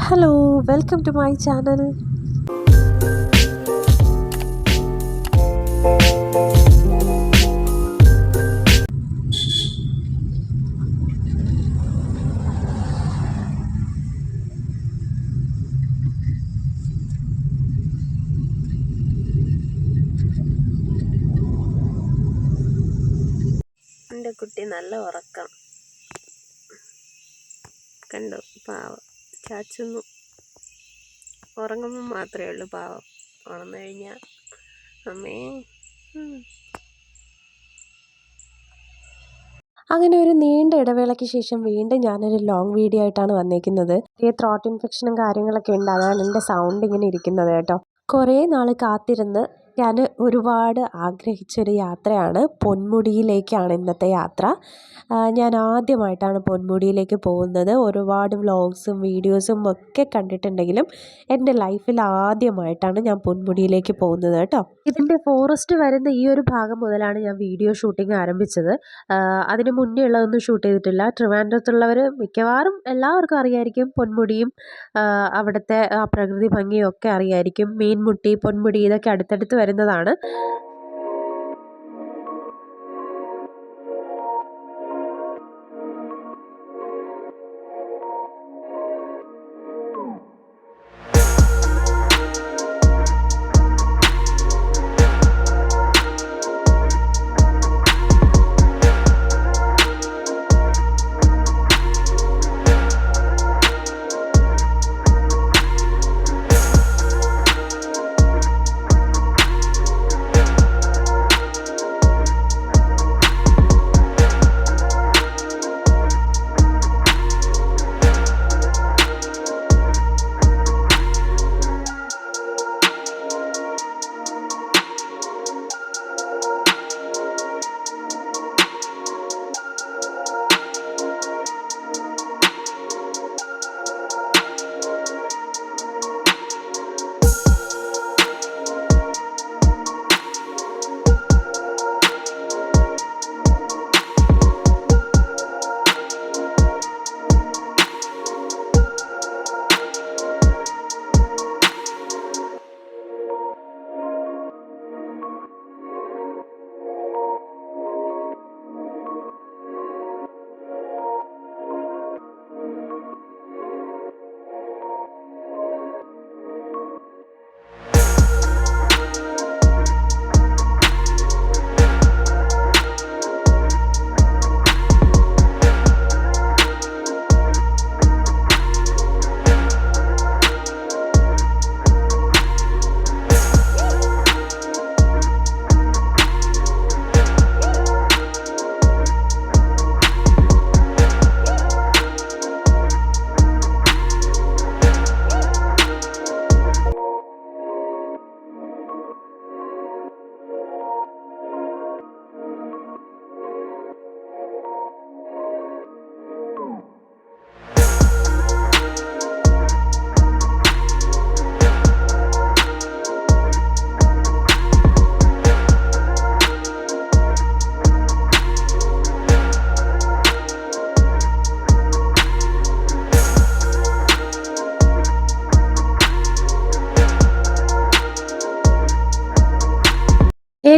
Hello welcome to my channel എന്റെ കുട്ടി നല്ല ഉറക്കം. കണ്ടോ? പാവം. ചാച്ചുന്നു ഉറങ്ങുമ്പോൾ മാത്രമേ ഉള്ളൂ പാവം. ഉണർന്നു കഴിഞ്ഞാൽ അമ്മേ അങ്ങനെ ഒരു നീണ്ട ഇടവേളയ്ക്ക് ശേഷം വീണ്ടും ഞാനൊരു ലോങ് വീഡിയോ ആയിട്ടാണ് വന്നേക്കുന്നത്. ഈ ത്രോട്ട് ഇൻഫെക്ഷനും കാര്യങ്ങളൊക്കെ ഉണ്ട്. അതാണ് എന്റെ സൗണ്ട് ഇങ്ങനെ ഇരിക്കുന്നത് കേട്ടോ. കുറേ നാൾ കാത്തിരുന്ന് ഞാൻ ഒരുപാട് ആഗ്രഹിച്ചൊരു യാത്രയാണ്. പൊന്മുടിയിലേക്കാണ് ഇന്നത്തെ യാത്ര. ഞാൻ ആദ്യമായിട്ടാണ് പൊന്മുടിയിലേക്ക് പോകുന്നത്. ഒരുപാട് വ്ളോഗ്സും വീഡിയോസും ഒക്കെ കണ്ടിട്ടുണ്ടെങ്കിലും എന്റെ ലൈഫിൽ ആദ്യമായിട്ടാണ് ഞാൻ പൊന്മുടിയിലേക്ക് പോകുന്നത് കേട്ടോ. ഇതിന്റെ ഫോറസ്റ്റ് വരുന്ന ഈ ഒരു ഭാഗം മുതലാണ് ഞാൻ വീഡിയോ ഷൂട്ടിംഗ് ആരംഭിച്ചത്. അതിന് മുന്നേ ഉള്ളതൊന്നും ഷൂട്ട് ചെയ്തിട്ടില്ല. ട്രിവാൻഡ്രത്തുള്ളവർ മിക്കവാറും എല്ലാവർക്കും അറിയായിരിക്കും പൊന്മുടിയും അവിടുത്തെ ആ പ്രകൃതി ഭംഗിയും ഒക്കെ അറിയായിരിക്കും. മീൻമുട്ടി പൊന്മുടി ഇതൊക്കെ അടുത്തടുത്ത് വരുന്നതാണ്.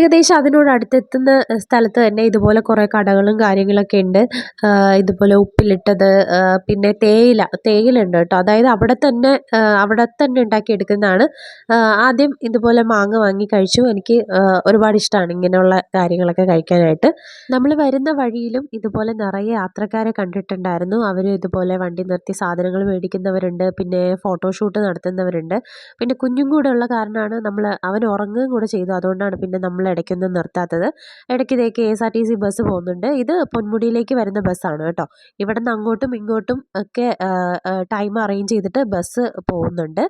ഏകദേശം അതിനോട് അടുത്തെത്തുന്ന സ്ഥലത്ത് തന്നെ ഇതുപോലെ കുറേ കടകളും കാര്യങ്ങളൊക്കെ ഉണ്ട്. ഇതുപോലെ ഉപ്പിലിട്ടത് പിന്നെ തേയില തേയില ഉണ്ട് കേട്ടോ. അതായത് അവിടെ തന്നെ അവിടെ തന്നെ ഉണ്ടാക്കിയെടുക്കുന്നതാണ്. ആദ്യം ഇതുപോലെ മാങ്ങ വാങ്ങി കഴിച്ചു. എനിക്ക് ഒരുപാട് ഇഷ്ടമാണ് ഇങ്ങനെയുള്ള കാര്യങ്ങളൊക്കെ കഴിക്കാനായിട്ട്. നമ്മൾ വരുന്ന വഴിയിലും ഇതുപോലെ നിറയെ യാത്രക്കാരെ കണ്ടിട്ടുണ്ടായിരുന്നു. അവർ ഇതുപോലെ വണ്ടി നിർത്തി സാധനങ്ങൾ മേടിക്കുന്നവരുണ്ട്. പിന്നെ ഫോട്ടോഷൂട്ട് നടത്തുന്നവരുണ്ട്. പിന്നെ കുഞ്ഞും കൂടെ ഉള്ള കാരണമാണ് നമ്മൾ അവൻ ഉറങ്ങുകയും കൂടെ ചെയ്തു. അതുകൊണ്ടാണ് പിന്നെ നമ്മൾ ഇടയ്ക്കൊന്നും നിർത്താത്തത്. ഇടയ്ക്ക് ഇതേ K S R T C bus പോകുന്നുണ്ട്. ഇത് പൊന്മുടിയിലേക്ക് വരുന്ന ബസ്സാണ് കേട്ടോ. ഇവിടെ നിന്ന് അങ്ങോട്ടും ഇങ്ങോട്ടും ഒക്കെ ടൈം അറേഞ്ച് ചെയ്തിട്ട് ബസ് പോകുന്നുണ്ട്.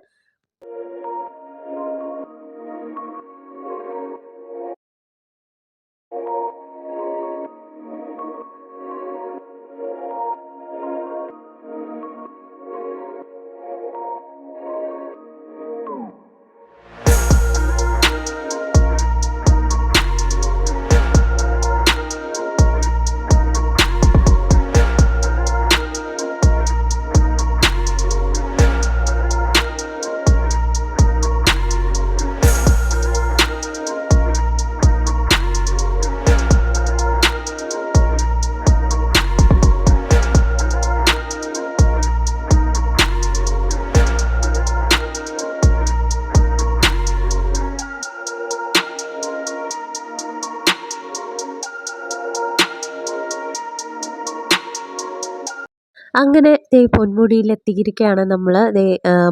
അങ്ങനെ ദേ പൊന്മുടിയിലെത്തിയിരിക്കുകയാണ് നമ്മൾ ദേ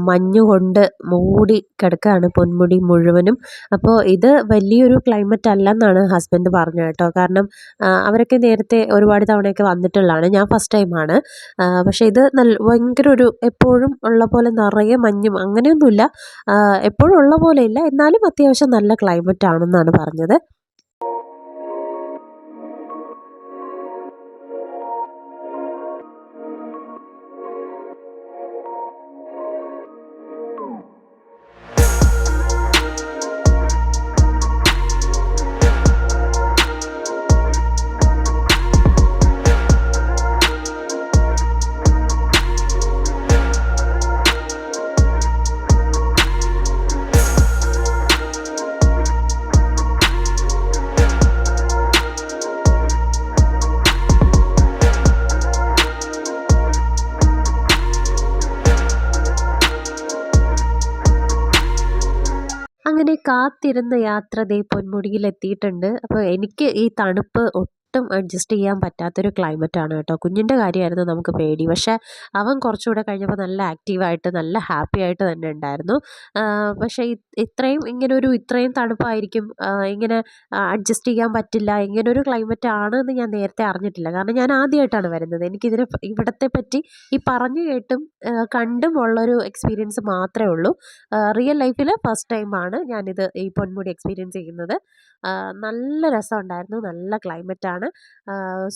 മഞ്ഞ് കൊണ്ട് മൂടി കിടക്കുകയാണ് പൊന്മുടി മുഴുവനും. അപ്പോൾ ഇത് വലിയൊരു ക്ലൈമറ്റ് അല്ലെന്നാണ് ഹസ്ബൻഡ് പറഞ്ഞത് കേട്ടോ. കാരണം അവരൊക്കെ നേരത്തെ ഒരുപാട് തവണയൊക്കെ വന്നിട്ടുള്ളതാണ്. ഞാൻ ഫസ്റ്റ് ടൈമാണ് പക്ഷേ ഇത് നല്ല ഭയങ്കര ഒരു എപ്പോഴും ഉള്ള പോലെ നിറയെ മഞ്ഞും അങ്ങനെയൊന്നുമില്ല. എപ്പോഴും ഉള്ള പോലെ ഇല്ല. എന്നാലും അത്യാവശ്യം നല്ല ക്ലൈമറ്റ് ആണെന്നാണ് പറഞ്ഞത്. കാത്തിരുന്ന യാത്ര ദേ പൊന്മുടിയിൽ എത്തിയിട്ടുണ്ട് അപ്പോൾ എനിക്ക് ഈ തണുപ്പ് ഒട്ടും അഡ്ജസ്റ്റ് ചെയ്യാൻ പറ്റാത്തൊരു ക്ലൈമറ്റാണ് കേട്ടോ. കുഞ്ഞിന്റെ കാര്യമായിരുന്നു നമുക്ക് പേടി. പക്ഷേ അവൻ കുറച്ചുകൂടെ കഴിഞ്ഞപ്പോൾ നല്ല ആക്റ്റീവായിട്ട് നല്ല ഹാപ്പി ആയിട്ട് തന്നെ ഉണ്ടായിരുന്നു. പക്ഷേ ഇത്രയും ഇങ്ങനെ ഒരു ഇത്രയും തണുപ്പായിരിക്കും ഇങ്ങനെ അഡ്ജസ്റ്റ് ചെയ്യാൻ പറ്റില്ല ഇങ്ങനെ ഒരു ക്ലൈമറ്റ് ആണ് എന്ന് ഞാൻ നേരത്തെ അറിഞ്ഞിട്ടില്ല. കാരണം ഞാൻ ആദ്യമായിട്ടാണ് വരുന്നത്. എനിക്കിതിനെ ഇവിടത്തെ പറ്റി ഈ പറഞ്ഞു കേട്ടും കണ്ടും ഉള്ളൊരു എക്സ്പീരിയൻസ് മാത്രമേ ഉള്ളൂ. റിയൽ ലൈഫിൽ ഫസ്റ്റ് ടൈമാണ് ഞാനിത് ഈ പൊന്മുടി എക്സ്പീരിയൻസ് ചെയ്യുന്നത്. നല്ല രസമുണ്ടായിരുന്നു നല്ല ക്ലൈമറ്റാണ്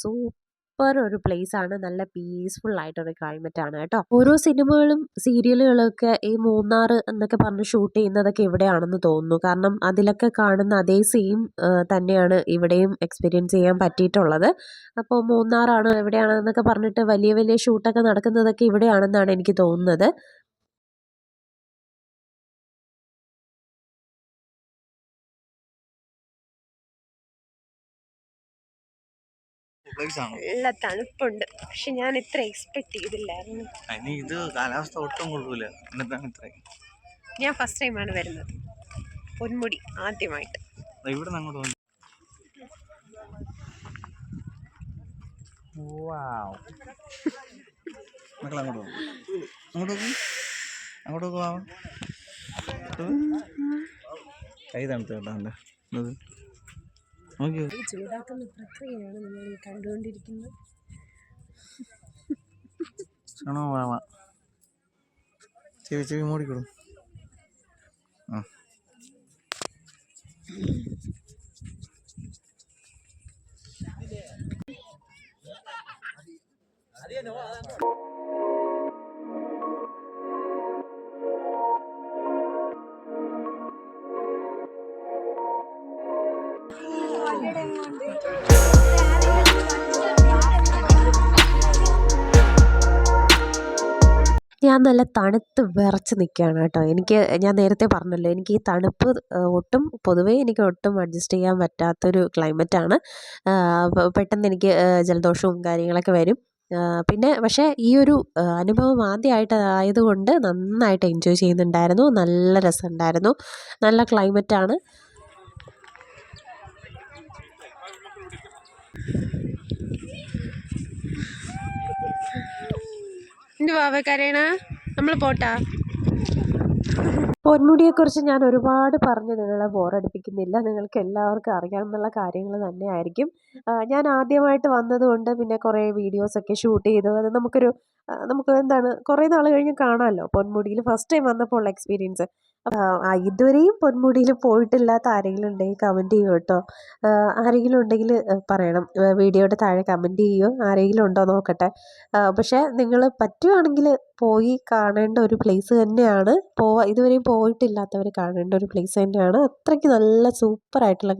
സൂപ്പർ ഒരു പ്ലേസ് ആണ്. നല്ല പീസ്ഫുൾ ആയിട്ടൊരു ക്ലൈമറ്റ് ആണ് കേട്ടോ. ഓരോ സിനിമകളും സീരിയലുകളൊക്കെ ഈ മൂന്നാർ എന്നൊക്കെ പറഞ്ഞ് ഷൂട്ട് ചെയ്യുന്നതൊക്കെ ഇവിടെയാണെന്ന് തോന്നുന്നു. കാരണം അതിലൊക്കെ കാണുന്ന അതേ സെയിം തന്നെയാണ് ഇവിടെയും എക്സ്പീരിയൻസ് ചെയ്യാൻ പറ്റിയിട്ടുള്ളത്. അപ്പോൾ മൂന്നാറാണ് എവിടെയാണെന്നൊക്കെ പറഞ്ഞിട്ട് വലിയ വലിയ ഷൂട്ടൊക്കെ നടക്കുന്നതൊക്കെ ഇവിടെയാണെന്നാണ് എനിക്ക് തോന്നുന്നത്. നല്ല തണുപ്പുണ്ട്. പക്ഷെ ഞാൻ ഇത്ര എക്സ്പെക്ട് ചെയ്തില്ലായിരുന്നു. അതിന് ഇത് കാലാവസ്ഥ ഒട്ടും കൊള്ളൂല. ഞാൻ ഫസ്റ്റ് ടൈമാണ് വരുന്നത്. പൊന്മുടി ആദ്യമായിട്ട്. ഇവിടെ അങ്ങോട്ട് മക്കൾ അങ്ങോട്ട് പോകും അങ്ങോട്ട് അങ്ങോട്ട് നോക്കുവാ കൈ തണുത്ത് കേട്ടോ എന്റെ ഈ ചൂടാക്കുന്ന പ്രക്രിയയാണ് നമ്മൾ ഈ കണ്ടുകൊണ്ടിരിക്കുന്നത്. ചെവി ചെവി മൂടിക്കൊടു ആ. നല്ല തണുത്ത് വിറച്ച് നിൽക്കുകയാണ് കേട്ടോ. എനിക്ക് ഞാൻ നേരത്തെ പറഞ്ഞല്ലോ എനിക്ക് ഈ തണുപ്പ് ഒട്ടും പൊതുവേ എനിക്ക് ഒട്ടും അഡ്ജസ്റ്റ് ചെയ്യാൻ പറ്റാത്തൊരു ക്ലൈമറ്റാണ് പെട്ടെന്ന് എനിക്ക് ജലദോഷവും കാര്യങ്ങളൊക്കെ വരും. പിന്നെ പക്ഷേ ഈ ഒരു അനുഭവം ആദ്യമായിട്ട് ആയതുകൊണ്ട് നന്നായിട്ട് എൻജോയ് ചെയ്യുന്നുണ്ടായിരുന്നു. നല്ല രസമുണ്ടായിരുന്നു. നല്ല ക്ലൈമറ്റാണ് എന്റെ വാവ കരയണ നമ്മൾ പോട്ടാ. പൊന്മുടിയെക്കുറിച്ച് ഞാൻ ഒരുപാട് പറഞ്ഞ്. നിങ്ങളെ ബോറടിപ്പിക്കുന്നില്ല. നിങ്ങൾക്ക് എല്ലാവർക്കും അറിയാവുന്ന കാര്യങ്ങൾ തന്നെയായിരിക്കും. ഞാൻ ആദ്യമായിട്ട് വന്നതുകൊണ്ട് പിന്നെ കുറേ വീഡിയോസൊക്കെ ഷൂട്ട് ചെയ്തു. അത് നമുക്കൊരു നമുക്ക് എന്താണ് കുറേ നാൾ കഴിഞ്ഞ് കാണാമല്ലോ പൊന്മുടിയിൽ. ഫസ്റ്റ് ടൈം വന്നപ്പോൾ ഉള്ള എക്സ്പീരിയൻസ് ഇതുവരെയും പൊന്മുടിയിൽ പോയിട്ടില്ലാത്ത ആരെങ്കിലും ഉണ്ടെങ്കിൽ കമന്റ് ചെയ്യൂ കേട്ടോ. ആരെങ്കിലും ഉണ്ടെങ്കിൽ പറയണം. വീഡിയോയുടെ താഴെ കമന്റ് ചെയ്യൂ. ആരെങ്കിലും ഉണ്ടോ നോക്കട്ടെ. പക്ഷേ നിങ്ങൾ പറ്റുവാണെങ്കിൽ പോയി കാണേണ്ട ഒരു പ്ലേസ് തന്നെയാണ്. പോവാ ഇതുവരെയും പോയിട്ടില്ലാത്തവർ കാണേണ്ട ഒരു പ്ലേസ് തന്നെയാണ്. അത്രയ്ക്ക് നല്ല സൂപ്പർ ആയിട്ടുള്ള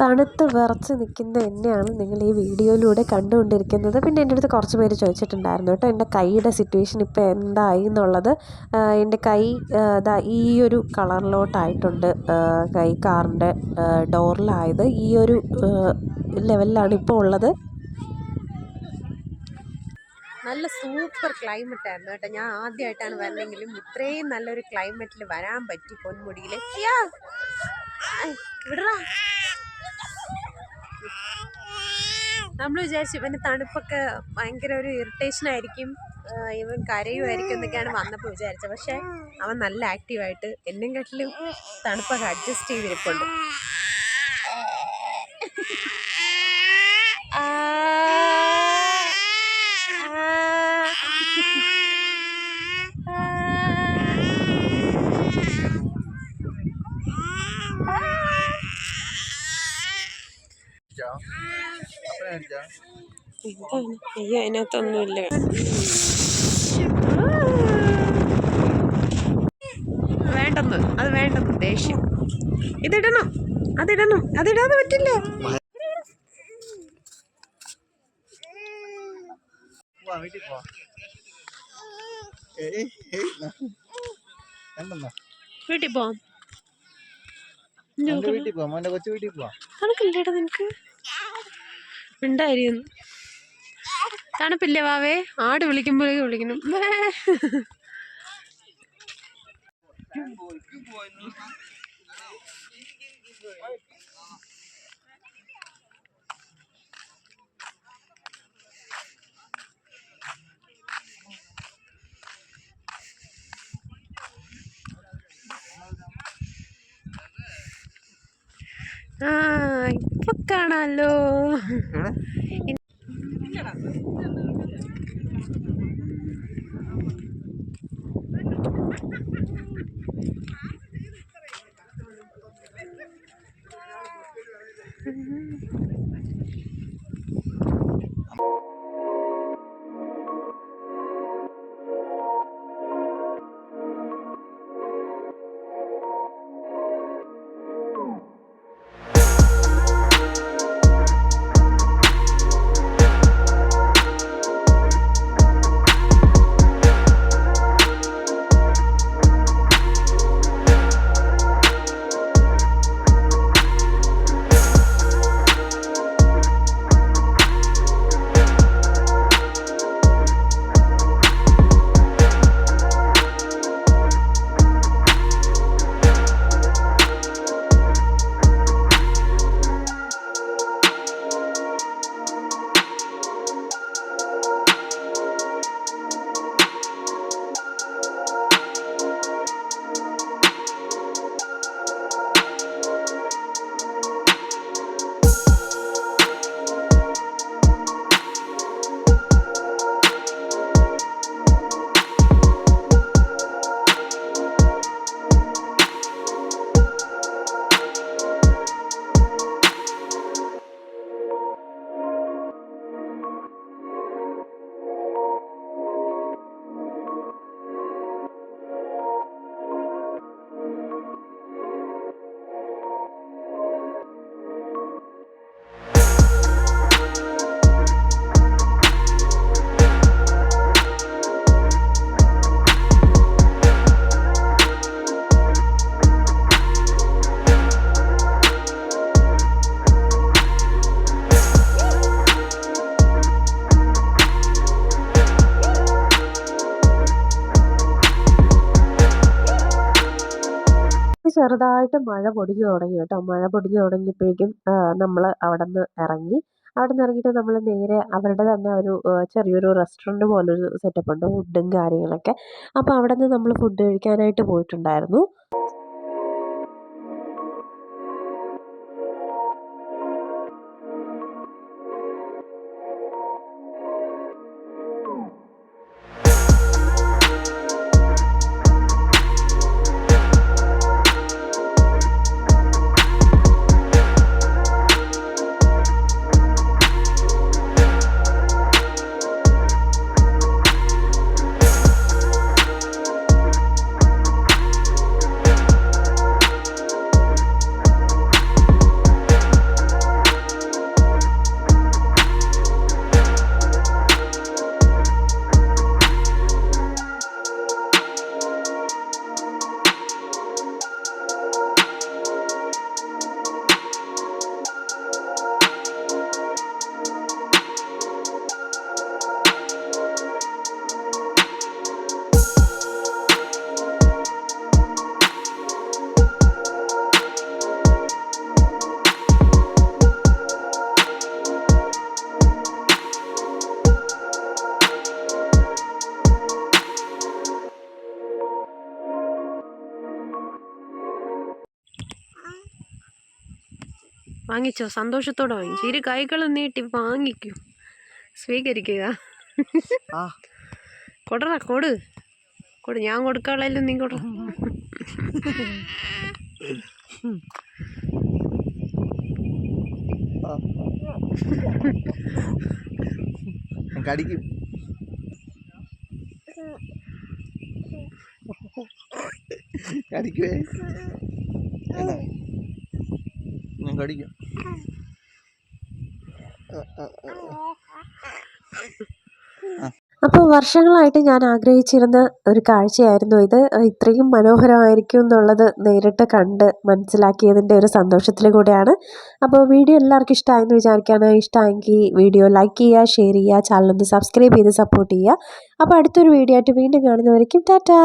തണുത്ത് വിറച്ച് നിൽക്കുന്ന എന്നെയാണ് നിങ്ങൾ ഈ വീഡിയോയിലൂടെ കണ്ടുകൊണ്ടിരിക്കുന്നത്. പിന്നെ എന്റെ അടുത്ത് കുറച്ച് പേര് ചോദിച്ചിട്ടുണ്ടായിരുന്നു കേട്ടോ എന്റെ കൈയുടെ സിറ്റുവേഷൻ ഇപ്പോൾ എന്തായി എന്നുള്ളത്. എന്റെ കൈ ദാ ഈ ഒരു കളറിലോട്ടായിട്ടുണ്ട്. കൈ കാറിന്റെ ഡോറിലായത്. ഈ ഒരു ലെവലിലാണ് ഇപ്പോൾ ഉള്ളത്. നല്ല സൂപ്പർ ക്ലൈമറ്റ് ആയിരുന്നു കേട്ടോ. ഞാൻ ആദ്യമായിട്ടാണ് വരണമെങ്കിലും ഇത്രയും നല്ലൊരു ക്ലൈമറ്റിൽ വരാൻ പറ്റി പൊന്മുടിയിൽ വിടറാ. നമ്മൾ വിചാരിച്ചു ഇവന് തണുപ്പൊക്കെ ഭയങ്കര ഒരു ഇറിറ്റേഷൻ ആയിരിക്കും. ഇവൻ കരയുമായിരിക്കും എന്നൊക്കെയാണ് വന്നപ്പോൾ വിചാരിച്ചത്. പക്ഷേ അവൻ നല്ല ആക്റ്റീവായിട്ട് എന്നെക്കാട്ടിലും തണുപ്പൊക്കെ അഡ്ജസ്റ്റ് ചെയ്തിരിപ്പുണ്ട്. അടിച്ചാ എന്താണ് അയ്യോ അതിനകത്തൊന്നുമില്ല വേണ്ടെന്ന് അത് വേണ്ടെന്ന് ദേഷ്യം. ഇതിടണം അതിടണം അതിടാതെ പറ്റില്ല? വീട്ടിൽ പോവാ. വീട്ടിൽ പോവാം. മോന്റെ വീട്ടിൽ പോവാ മോന്റെ കൊച്ചു വീട്ടിൽ പോവാം. നിനക്ക്? ഉണ്ടായിരുന്നു തണുപ്പില്ലേ വാവേ ആട് വിളിക്കുമ്പോഴേക്കും വിളിക്കണം വേ. ആ ഇപ്പൊ ചെറുതായിട്ട് മഴ പൊടിഞ്ഞു തുടങ്ങി കേട്ടോ. മഴ പൊടിഞ്ഞു തുടങ്ങിയപ്പോഴേക്കും നമ്മൾ അവിടെ നിന്ന് ഇറങ്ങി. അവിടെ നിന്ന് ഇറങ്ങിയിട്ട് നമ്മൾ നേരെ അവരുടെ തന്നെ ഒരു ചെറിയൊരു റെസ്റ്റോറന്റ് പോലൊരു സെറ്റപ്പ് ഉണ്ട്. ഫുഡും കാര്യങ്ങളൊക്കെ. അപ്പോൾ അവിടെ നിന്ന് നമ്മൾ ഫുഡ് കഴിക്കാനായിട്ട് പോയിട്ടുണ്ടായിരുന്നു. വാങ്ങിച്ചോ? സന്തോഷത്തോടെ വാങ്ങിച്ചു. ഇരു കൈകളും നീട്ടി വാങ്ങിക്കൂ. സ്വീകരിക്കുക. കൊടുറ കൊട്. കൊടു ഞാൻ കൊടുക്കാളല്ലോ നീ കൊടു. കടിക്കും. കടിക്കുവേ? കടിക്കും. അപ്പോൾ വർഷങ്ങളായിട്ട് ഞാൻ ആഗ്രഹിച്ചിരുന്ന ഒരു കാഴ്ചയായിരുന്നു ഇത്. ഇത്രയും മനോഹരമായിരിക്കും എന്നുള്ളത് നേരിട്ട് കണ്ട് മനസ്സിലാക്കിയതിന്റെ ഒരു സന്തോഷത്തിൽ കൂടെയാണ്. അപ്പോൾ വീഡിയോ എല്ലാവർക്കും ഇഷ്ടമായെന്ന് വിചാരിക്കുകയാണ്. ഇഷ്ടമെങ്കിൽ വീഡിയോ ലൈക്ക് ചെയ്യുക ഷെയർ ചെയ്യുക ചാനലൊന്ന് സബ്സ്ക്രൈബ് ചെയ്ത് സപ്പോർട്ട് ചെയ്യുക. അപ്പോൾ അടുത്തൊരു വീഡിയോ ആയിട്ട് വീണ്ടും കാണുന്നവരിക്കും ടാറ്റാ.